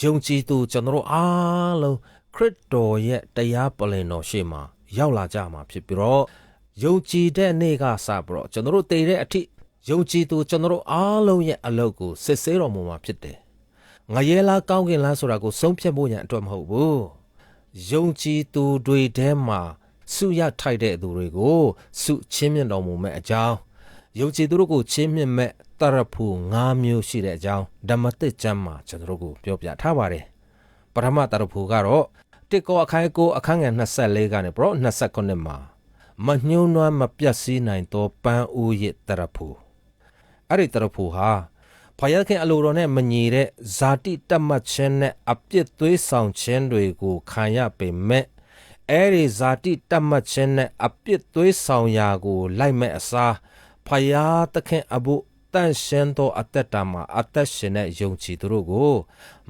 ယုံကြည်သူကျွန်တော်တို့အားလုံးခရစ်တော်ရဲ့တရားပလင်တော်ရှေ့မှာရောက်လာကြမှာဖြစ်ပြီးတော့ယုံကြည်တဲ့နေ့ကစပြီးတော့ကျွန်တော်တို့တည်တဲ့အထိယုံကြည်သူကျွန်တော်တို့အားလုံးရဲ့အလုပ်ကိုစစ်ဆေးတော်မူမှာဖြစ်တယ်ငရဲလားကောင်းကင်လားဆိုတာကိုဆုံးဖြတ်ဖို့ရန်အတွက်မဟုတ်ဘူးယုံကြည်သူတွေထဲမှာဆုရထိုက်တဲ့သူတွေကိုဆုချင်းမြတ်တော်မူမဲ့အကြောင်း ယုံကြည်သူတို့ကိုချင်းမြတ်မဲ့တရဖူ၅မျိုးရှိတဲ့အကြောင်းဓမ္မသစ်ကျမ်းမှာကျွန်တော်တို့ကိုပြောပြထားပါတယ်ပထမတရဖူကတော့တစ်ကောအခိုင်ကိုအခန်းငယ်24ကနေပြီးတော့29မှာမညှိုးနွမ်းမပြတ်စည်းနိုင်သောပန်းဦးရတရဖူအဲ့ဒီတရဖူဟာဖယားခင်အလိုတော်နဲ့မညီတဲ့ဇာတိတတ်မှတ်ခြင်းနဲ့အပြစ်သွေးဆောင်ခြင်းတွေကိုခံရပေမဲ့အဲ့ဒီဇာတိတတ်မှတ်ခြင်းနဲ့အပြစ်သွေးဆောင်ရာကို လိုက်မဲ့အစား ဖယားသခင်အဖို့တန့်ရှင်းသောအသက်တာမှာအသက်ရှင်တဲ့ယုံကြည်သူတို့ကို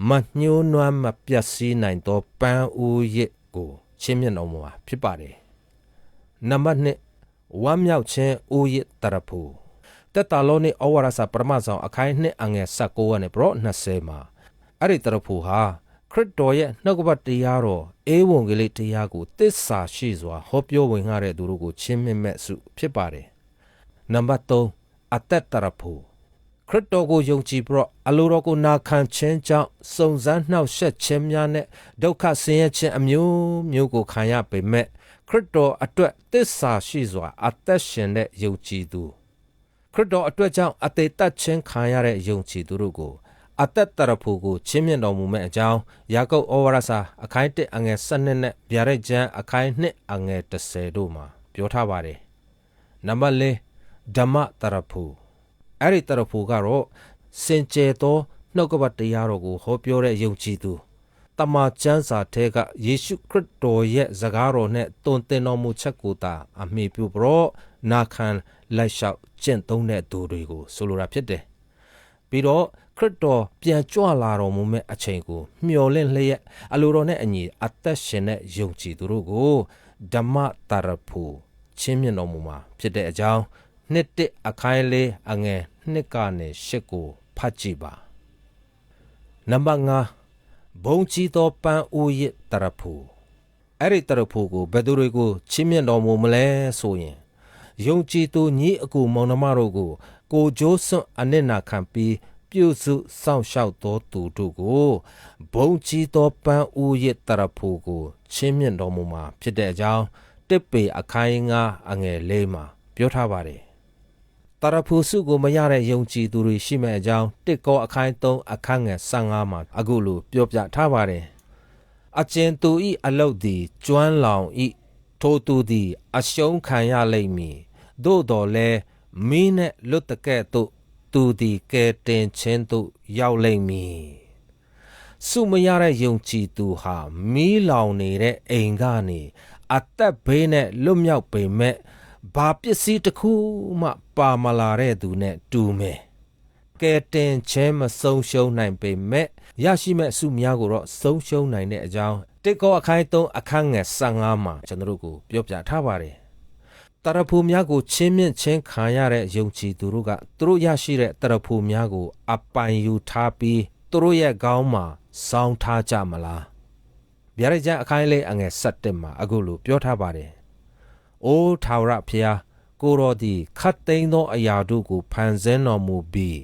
မညှိုးနွမ်းမပြတ်စည်းနိုင်သောပန်းဦးရစ်ကိုချင်းမြတ်တော်မူပါဖြစ်ပါတယ်နံပါတ်1ဝမ်းမြောက်ခြင်းဦးရစ်တရဖူတက်တာလုံးနဲ့ဩဝါဒစာပရမဆောင်အခိုင်နှစ်အငယ်16ကနေပရော20မှာအဲ့ဒီတရဖူဟာခရစ်တော်ရဲ့နှုတ်ကပတ်တရားတော်အေဝံဂေလိတရားကိုတစ္ဆာရှိစွာဟောပြောဝင်ရတဲ့သူတို့ကိုချင်းမြတ်မဲ့စုဖြစ်ပါတယ် နံပါတ်3အသက်တရဖို့ခရစ်တော်ကိုယုံကြည်ပြီးတော့အလိုတော်ကိုနာခံခြင်းကြောင့်စုံစမ်းနှောက်ယှက်ခြင်းများနဲ့ဒုက္ခဆင်းရဲခြင်းအမျိုးမျိုးကိုခံရပေမဲ့ခရစ်တော်အတွက်သစ္စာရှိစွာ အသက်ရှင်တဲ့ယုံကြည်သူခရစ်တော်အတွက်ကြောင့်အသေးသက်ခြင်းခံရတဲ့ယုံကြည်သူတို့ကိုအသက်တရဖို့ကိုချင်းမြင့်တော်မူမဲ့အကြောင်းယာကုပ်ဩဝါဒစာအခိုင်1အငယ်7နဲ့ဗျာဒိတ်ကျမ်းအခိုင်2အငယ်10တို့မှာပြောထားပါတယ်နံပါတ်၄ ဓမ္မတရဖူအဲ့ဒီတရဖူကတော့စင်ကြယ်သောနှုတ်ကပတ်တရားတော်ကိုဟောပြောတဲ့ယုံကြည်သူတမန်ကျမ်းစာထဲကယေရှုခရစ်တော်ရဲ့စကားတော်နဲ့တုန်တင်တော်မူချက်ကိုသာအမိပြုပြီးတော့နာခံလိုက်လျှောက်ကျင့်သုံးတဲ့သူတွေကိုဆိုလိုတာဖြစ်တယ်ပြီးတော့ခရစ်တော်ပြန်ကြွလာတော်မူမဲ့အချိန်ကို မျှော်လင့်လျက်အလိုတော်နဲ့အညီအသက်ရှင်တဲ့ယုံကြည်သူတို့ကိုဓမ္မတရဖူချင်းမြင့်တော်မူမှာဖြစ်တဲ့အကြောင်း နှစ်တစ်အခိုင်လေးအငယ်နှစ်ကနေရှစ်ကိုဖတ်ကြည့်ပါနံပါတ်5ဘုံကြီးသောပန်းဦးရတရဖူအဲ့ဒီတရဖူကိုဘယ်သူတွေကိုချင်းမြင့်တော်မူမလဲဆိုရင်ယုံကြည်သူညီအကူမောင်နှမတို့ကို ကိုဂျိုးစွန့်အနစ်နာခံပြီးပြုစုစောင့်ရှောက်သောသူတို့ကိုဘုံကြီးသောပန်းဦးရတရဖူကိုချင်းမြင့်တော်မူမှာဖြစ်တဲ့အကြောင်းတစ်ပေအခိုင်ငါအငယ်လေးမှာပြောထားပါတယ် တရဖူစုကိုမရတဲ့ယုံကြည်သူတွေရှိမဲ့အကြောင်းတစ်ကောအခိုင်3အခန်းငယ်15မှာအခုလိုပြောပြထားပါတယ်အကျဉ်သူဤအလုတ်သည်ကျွမ်းလောင်ဤထိုသူသည် အရှုံးခံရလိမ့်မည်သို့တော်လဲမင်းနဲ့လွတ်တကဲ့သို့သူသည်ကဲတင်ခြင်းသို့ရောက်လိမ့်မည်စုမရတဲ့ယုံကြည်သူဟာမီးလောင်နေတဲ့အိမ်ကနေအသက်ဘေးနဲ့လွတ်မြောက်ပေမဲ့ ဘာပစ္စည်းတစ်ခုမှပါမလာတဲ့သူနဲ့တူမယ်ကဲတင်ခြင်းမဆုံးရှုံးနိုင်ပေမဲ့ရရှိမဲ့စုများကိုတော့ဆုံးရှုံးနိုင်တဲ့အကြောင်းတစ်ကောအခိုင်3အခန်းငယ်15မှာကျွန်တော်တို့ကိုပြောပြထားပါတယ်တရဖူများကိုချင်းမြင့်ချင်းခံရတဲ့ယုံကြည်သူတို့ကသူတို့ရရှိတဲ့တရဖူများကို အပိုင်ယူထားပြီးသူတို့ရဲ့ခေါင်းမှာစောင်းထားကြမလားဗျာဒိတ်ကျမ်းအခိုင်လေးအငယ်7မှာအခုလိုပြောထားပါတယ်။ အိုးထာဝရဖျားကိုတော်သည်ခတ်သိမ်းသောအရာတို့ကိုဖန်ဆင်းတော်မူပြီး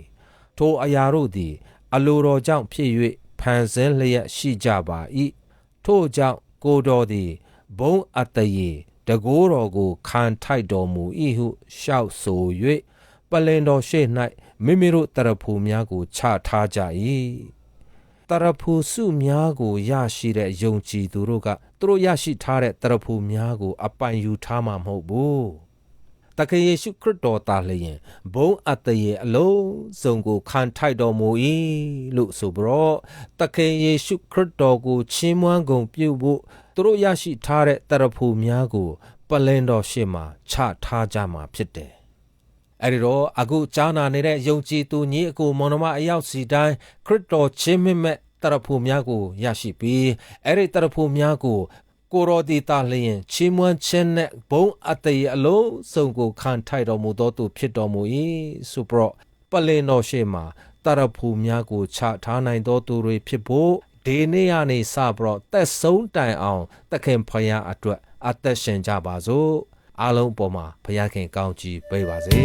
ထိုအရာတို့သည် အလိုတော်ကြောင့်ဖြစ်၍ဖန်ဆင်းလျက်ရှိကြပါ၏ထို့ကြောင့်ကိုတော်သည်ဘုံအတရေတကိုးတော်ကိုခံထိုက်တော်မူ၏ဟုရှောက်ဆို၍ပလင်တော်ရှိ၌မိမိတို့တရဖူများကိုချထားကြ၏တရဖူစုများကိုရရှိတဲ့ယုံကြည်သူတို့က သူတို့ရရှိထားတဲ့တရဖူများကို အပိုင်ယူထားမှာမဟုတ်ဘူးတခင်ယေရှုခရစ်တော်သားလျင်ဘုံအတရေအလုံးစုံကိုခံထိုက်တော်မူ၏လို့ဆိုပြီးတော့တခင်ယေရှုခရစ်တော်ကိုချီးမွမ်းဂုဏ်ပြုဖို့သူတို့ရရှိထားတဲ့တရဖူများကို ပလင်တော်ရှေ့မှာချထားကြမှာဖြစ်တယ်အဲ့ဒီတော့အခုကြားနာနေတဲ့ယုံကြည်သူညီအကိုမောင်နှမအယောက်စီတိုင်းခရစ်တော်ချင်းမြတ် တရဖို့များကိုရရှိပြီးအဲ့ဒီတရဖို့များကိုကိုရောဒီတာလျင်ချီးမွမ်းခြင်းနဲ့ဘုံအတရေအလုံးစုံကိုခံထိုက်တော်မူသောသူဖြစ်တော်မူ၏ဆိုပြီးပလင်တော်ရှိမှာတရဖူများကိုချထားနိုင်သောသူတွေဖြစ်ဖို့ဒီနေ့ကနေစပြီးတော့သက်ဆုံးတိုင်အောင်တခင်ဖယားအတွက်အသက်ရှင်ကြပါစို့အားလုံးအပေါ်မှာဖယားခင်ကောင်းချီးပေးပါစေ